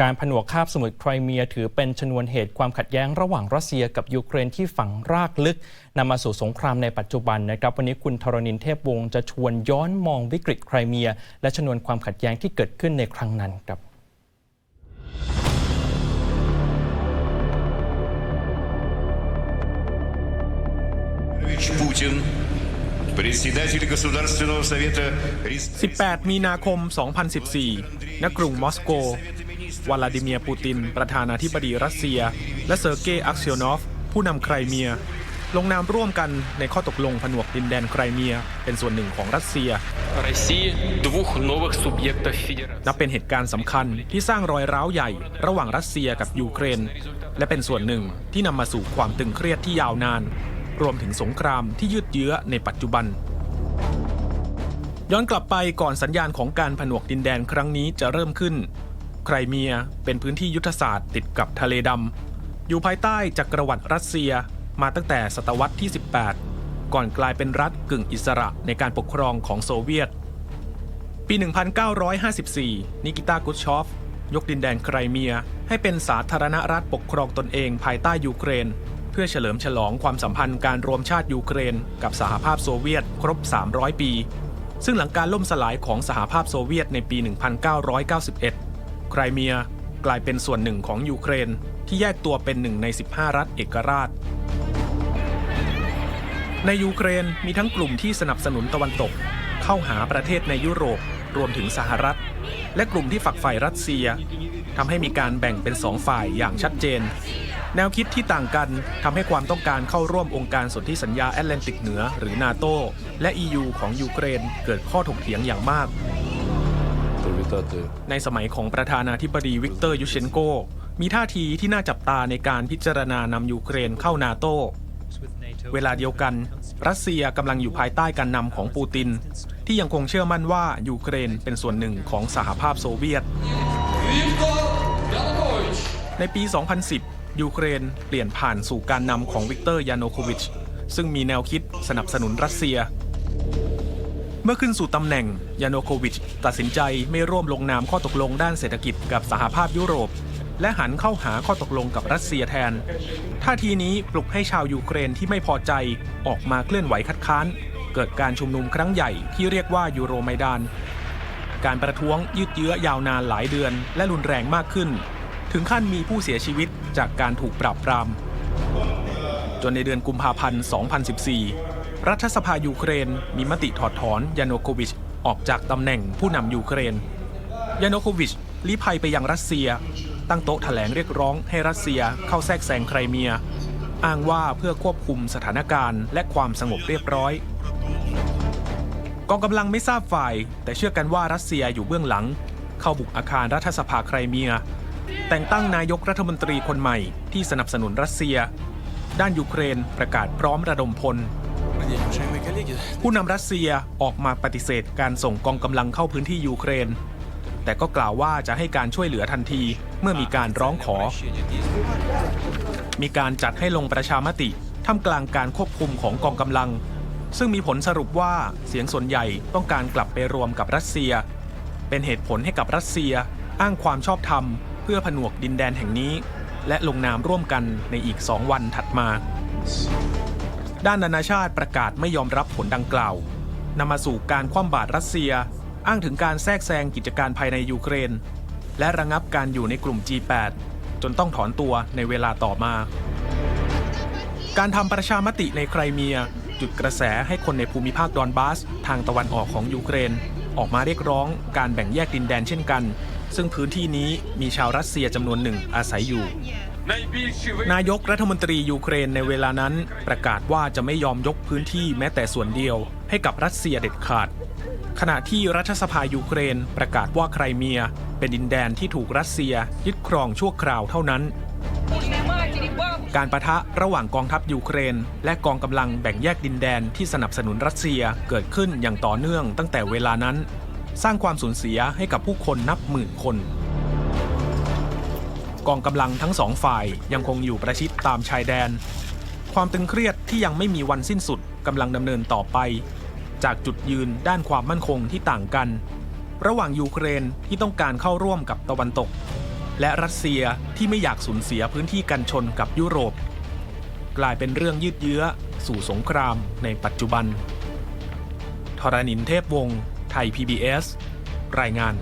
การผนวกคาบสมุทรไครเมียถือเป็นชนวนเหตุความขัดแย้งระหว่างรัสเซียกับยูเครนที่ฝังรากลึกนำมาสู่สงครามในปัจจุบันนะครับ วันนี้คุณธรณินเทพวงศ์จะชวนย้อนมองวิกฤตไครเมีย และชนวนความขัดแย้งที่เกิดขึ้นในครั้งนั้นครับปูิ18 มีนาคม 2014 ณ กรุงมอสโก วลาดิเมียร์ปูติน ประธานาธิบดีรัสเซีย และเซอร์เกย์อัคเซียนอฟ ผู้นำไครเมีย ลงนามร่วมกันในข้อตกลงผนวกดินแดนไครเมีย เป็นส่วนหนึ่งของรัสเซีย นับเป็นเหตุการณ์สำคัญที่สร้างรอยร้าวใหญ่ ระหว่างรัสเซียกับยูเครน และเป็นส่วนหนึ่งที่นำมาสู่ความตึงเครียดที่ยาวนาน รวมถึงสงครามที่ยืดเยื้อในปัจจุบันย้อนกลับไปก่อนสัญญาณของการผนวกดินแดนครั้งนี้จะเริ่มขึ้น รเมีย เป็นพื้นที่ยุทธศาสตร์ติดกับทะเลดำ อยู่ภายใต้จักรวรรดิรัสเซียมาตั้งแต่ศตวรรษที่ 18 ก่อนกลายเป็นรัฐกึ่งอิสระในการปกครองของโซเวียต ปี 1954 นิกิตากุชชอฟ ยกดินแดนไครเมีย ให้เป็นสาธารณรัฐปกครองตนเองภายใต้ยูเครน เพื่อเฉลิมฉลองความสัมพันธ์การรวมชาติยูเครน กับสหภาพโซเวียตครบ 300 ปีซึ่งหลังการล่มสลายของสหภาพโซเวียตในปี 1991 ไครเมียกลายเป็นส่วนหนึ่งของยูเครนที่แยกตัวเป็นหนึ่งใน 15 รัฐเอกราช ในยูเครนมีทั้งกลุ่มที่สนับสนุนตะวันตก เข้าหาประเทศในยุโรปรวมถึงสหรัฐ และกลุ่มที่ฝักใฝ่รัสเซียทำให้มีการแบ่งเป็นสองฝ่ายอย่างชัดเจน แนวคิดที่ต่างกันทำให้ความต้องการเข้าร่วมองค์การสนธิสัญญาแอตแลนติกเหนือหรือนาโตและ EU ของยูเครนเกิดข้อถกเถียงอย่างมาก ในสมัยของประธานาธิบดีวิกเตอร์ยูเชนโก มีท่าทีที่น่าจับตาในการพิจารณานำยูเครนเข้านาโต เวลาเดียวกัน รัสเซียกำลังอยู่ภายใต้การนำของปูติน ที่ยังคงเชื่อมั่นว่ายูเครนเป็นส่วนหนึ่งของสหภาพโซเวียต ในปี 2010 ยูเครนเปลี่ยนผ่านสู่การนำของวิกเตอร์ยานโควิชซึ่งมีแนวคิดสนับสนุนรัสเซีย เมื่อขึ้นสู่ตำแหน่งยานโควิช ตัดสินใจไม่ร่วมลงนามข้อตกลงด้านเศรษฐกิจกับสหภาพยุโรป และหันเข้าหาข้อตกลงกับรัสเซียแทน ท่าทีนี้ปลุกให้ชาวยูเครนที่ไม่พอใจออกมาเคลื่อนไหวคัดค้าน เกิดการชุมนุมครั้งใหญ่ที่เรียกว่ายูโรไมดาน การประท้วงยืดเยื้อยาวนานหลายเดือน และรุนแรงมากขึ้น ถึงขั้นมีผู้เสียชีวิตจากการถูกปราบปรามจนในเดือนกุมภาพันธ์ 2014 รัฐสภายูเครน มีมติถอดถอนยานโนโควิชออกจากตำแหน่งผู้นำยูเครน ยานโนโควิชลี้ภัยไปยังรัสเซีย ตั้งโต๊ะแถลงเรียกร้องให้รัสเซียเข้าแทรกแซงไครเมีย อ้างว่าเพื่อควบคุมสถานการณ์และความสงบเรียบร้อย กองกำลังไม่ทราบฝ่าย แต่เชื่อกันว่ารัสเซียอยู่เบื้องหลัง เข้าบุกอาคารรัฐสภาไครเมีย แต่งตั้งนายกรัฐมนตรีคนใหม่ที่สนับสนุนรัสเซีย ด้านยูเครนประกาศพร้อมระดมพล ผู้นำรัสเซียออกมาปฏิเสธการส่งกองกำลังเข้าพื้นที่ยูเครน แต่ก็กล่าวว่าจะให้การช่วยเหลือทันทีเมื่อมีการร้องขอ มีการจัดให้ลงประชามติท่ามกลางการควบคุมของกองกำลัง ซึ่งมีผลสรุปว่าเสียงส่วนใหญ่ต้องการกลับไปรวมกับรัสเซีย เป็นเหตุผลให้กับรัสเซียอ้างความชอบธรรม เพื่อผนวกดินแดนแห่งนี้ และลงนามร่วมกันในอีกสองวันถัดมา ด้านนานาชาติประกาศไม่ยอมรับผลดังกล่าวนำมาสู่การคว่ำบาตรรัสเซีย อ้างถึงการแทรกแซงกิจการภายในยูเครน และระงับการอยู่ในกลุ่ม G8 จนต้องถอนตัวในเวลาต่อมา การทำประชามติในไครเมีย จุดกระแสให้คนในภูมิภาคดอนบาส ทางตะวันออกของยูเครน ออกมาเรียกร้องการแบ่งแยกดินแดนเช่นกัน ซึ่งพื้นที่นี้มีชาวรัสเซียจำนวนหนึ่งอาศัยอยู่ นายกรัฐมนตรียูเครนในเวลานั้น ประกาศว่าจะไม่ยอมยกพื้นที่แม้แต่ส่วนเดียว ให้กับรัสเซียเด็ดขาด ขณะที่รัฐสภายูเครนประกาศว่าไครเมีย เป็นดินแดนที่ถูกรัสเซียยึดครองชั่วคราวเท่านั้น การประทะระหว่างกองทัพยูเครน และกองกำลังแบ่งแยกดินแดนที่สนับสนุนรัสเซียเกิดขึ้นอย่างต่อเนื่องตั้งแต่เวลานั้น สร้างความสูญเสียให้กับผู้คนนับหมื่นคน กองกำลังทั้งสองฝ่ายยังคงอยู่ประชิดตามชายแดน ความตึงเครียดที่ยังไม่มีวันสิ้นสุดกำลังดำเนินต่อไป จากจุดยืนด้านความมั่นคงที่ต่างกัน ระหว่างยูเครนที่ต้องการเข้าร่วมกับตะวันตก และรัสเซียที่ไม่อยากสูญเสียพื้นที่กันชนกับยุโรป กลายเป็นเรื่องยืดเยื้อ สู่สงครามในปัจจุบันทรณินเทพวงศ์ไทย PBS รายงาน